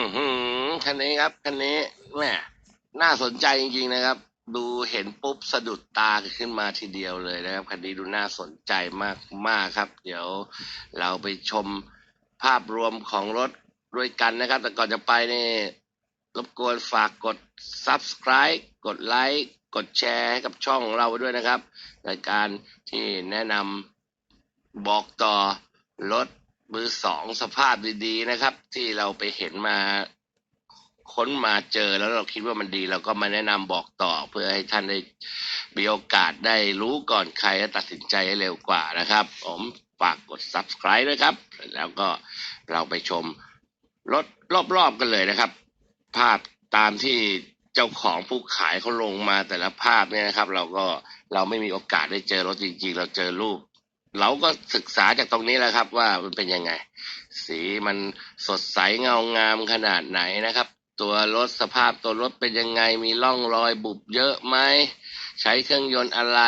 อือหือคันนี้ครับคันนี้แหมน่าสนใจจริงๆนะครับ ดูเห็นปุ๊บสะดุดตาขึ้นมาทีเดียวเลยนะครับคันนี้ดูน่าสนใจมากมากๆครับ เดี๋ยวเราไปชมภาพรวมของรถด้วยกันนะครับ แต่ก่อนจะไปนี่รบกวนฝากกด subscribe กดไลค์กดแชร์ให้กับช่องของเราไว้ด้วยนะครับรายการที่แนะนำบอกต่อรถ มือสองสภาพดีๆนะครับ ที่เราไปเห็นมาค้นมาเจอแล้วเราคิดว่ามันดีเราก็มาแนะนำบอกต่อ เพื่อให้ท่านได้มีโอกาสได้รู้ก่อนใครและตัดสินใจให้เร็วกว่านะครับ ผมฝากกด subscribe ด้วยครับ แล้วก็เราไปชมรถรอบๆกันเลยนะครับ ภาพตามที่เจ้าของผู้ขายเขาลงมาแต่ละภาพเนี่ยนะครับ เราก็เราไม่มีโอกาสได้เจอรถจริงๆ เราเจอรูป เราก็ศึกษาจากตรงนี้แหละครับ ว่ามันเป็นยังไง สีมันสดใสเงางามขนาดไหนนะครับ ตัวรถสภาพตัวรถเป็นยังไง มีร่องรอยบุบเยอะไหมใช้เครื่องยนต์อะไร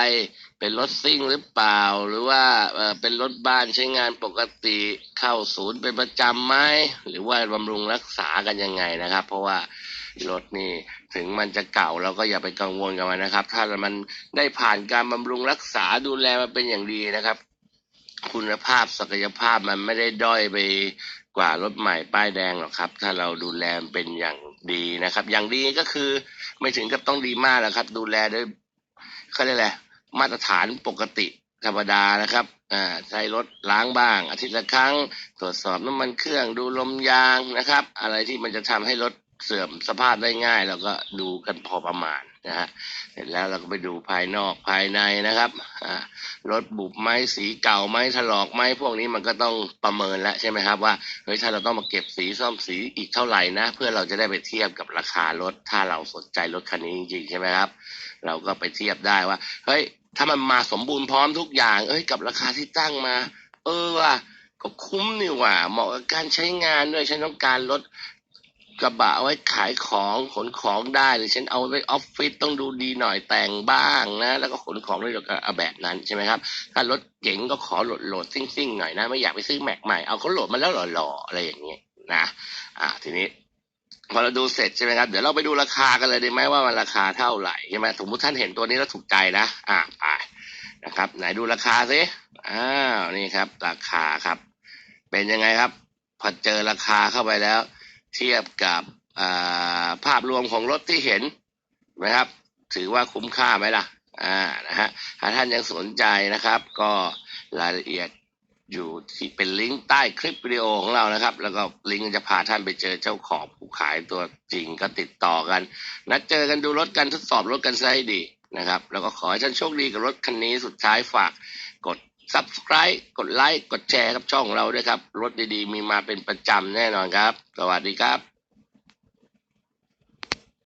เป็นรถซิ่งหรือเปล่า หรือว่าเอ่อเป็นรถบ้านใช้งานปกติเข้าศูนย์เป็นประจำไหมหรือว่าบำรุงรักษากันยังไงนะครับ เพราะว่ารถนี่ถึงมันจะเก่าเราก็อย่าไปกังวลกับมันนะครับ ถ้ามันได้ผ่านการบำรุงรักษาดูแลมาเป็นอย่างดีนะครับ คุณภาพศักยภาพมันไม่ได้ด้อยไปกว่ารถใหม่ป้ายแดงหรอกครับ ถ้าเราดูแลเป็นอย่างดีนะครับ อย่างดีก็คือไม่ถึงกับต้องดีมากหรอกครับ ดูแลด้วยเขาเรียกอะไรมาตรฐานปกติธรรมดานะครับอ่าใช้รถล้างบ้าง อาทิตย์ละครั้ง ตรวจสอบน้ำมันเครื่องดูลมยางนะครับ อะไรที่มันจะทำให้รถ เสื่อมสภาพได้ง่ายเราก็ดูกันพอประมาณนะฮะเสร็จแล้วเราก็ไปดูภายนอกภายในนะครับรถบุบไหมสีเก่าไหมถลอกไหมพวกนี้มันก็ต้องประเมินแล้วใช่ไหมครับว่าเฮ้ยถ้าเราต้องมาเก็บสีซ่อมสีอีกเท่าไหร่นะ เพื่อเราจะได้ไปเทียบกับราคารถถ้าเราสนใจรถคันนี้จริงๆใช่ไหมครับ เราก็ไปเทียบได้ว่าเฮ้ยถ้ามันมาสมบูรณ์พร้อมทุกอย่าง เอ้ยกับราคาที่ตั้งมา เออว่ะก็คุ้มนี่หว่าเหมาะกับการใช้งานด้วยฉันต้องการรถ กระบะเอาไว้ขายของขนของได้หรือฉันเอาไว้ออฟฟิศต้องดูดีหน่อยแต่งบ้างนะแล้วก็ขนของด้วยก็เอาแบบนั้นใช่ไหมครับ ถ้ารถเก๋งก็ขอโหลดโหลดซิ่งๆหน่อยนะ ไม่อยากไปซื้อแม็กใหม่เอาเขาโหลดมาแล้วหล่อๆอะไรอย่างเงี้ยนะอ่าทีนี้พอเราดูเสร็จใช่ไหมครับเดี๋ยวเราไปดูราคากันเลยได้ไหมว่ามันราคาเท่าไหร่ใช่ไหมสมมติท่านเห็นตัวนี้แล้วถูกใจนะอ่าไปนะครับ ไหนดูราคาสิอ้าวนี่ครับ ราคาครับ เป็นยังไงครับ พอเจอราคาเข้าไปแล้ว เทียบกับภาพรวมของรถที่เห็นนะครับ ถือว่าคุ้มค่าไหมล่ะอ่านะฮะถ้าท่านยังสนใจนะครับ ก็รายละเอียดอยู่ที่เป็นลิงก์ใต้คลิปวิดีโอของเรานะครับ แล้วก็ลิงก์จะพาท่านไปเจอเจ้าของผู้ขายตัวจริงก็ติดต่อกัน นัดเจอกันดูรถกันทดสอบรถกันซะให้ดีนะครับ แล้วก็ขอให้ท่านโชคดีกับรถคันนี้สุดท้ายฝากกด subscribe กดไลค์ กดแชร์ครับช่องเราด้วยครับ รถดีๆ มีมาเป็นประจำแน่นอนครับ สวัสดีครับ